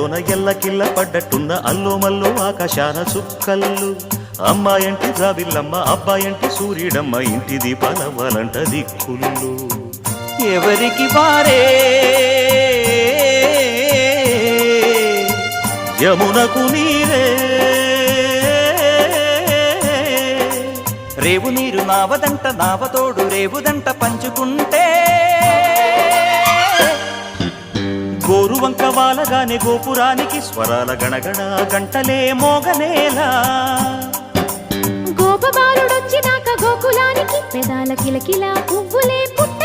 ఎదలోన ఎల్లకిల్ల పడ్డట్టున్న అల్లో మల్లో ఆకాశాన చుక్కల్లు. అమ్మాయంటి జాబిల్లమ్మ అబ్బాయంటి సూర్యుడమ్మ ఇంటి దీపాలవ్వాలంట దిక్కుళ్ళు. ఎవరికి వారే? యమునకు నీరే. రేవు నీరు నావదంట నావతోడు రేవుదంట పంచుకుంటే. గోరు వంక వాలగానే గోపురానికి స్వరాల గణగణ గంటలే మోగనేలా. గోపబాలుడొచ్చినాక గోకులానికి పెదాల కిలకిలా పువ్వులే పుట్టు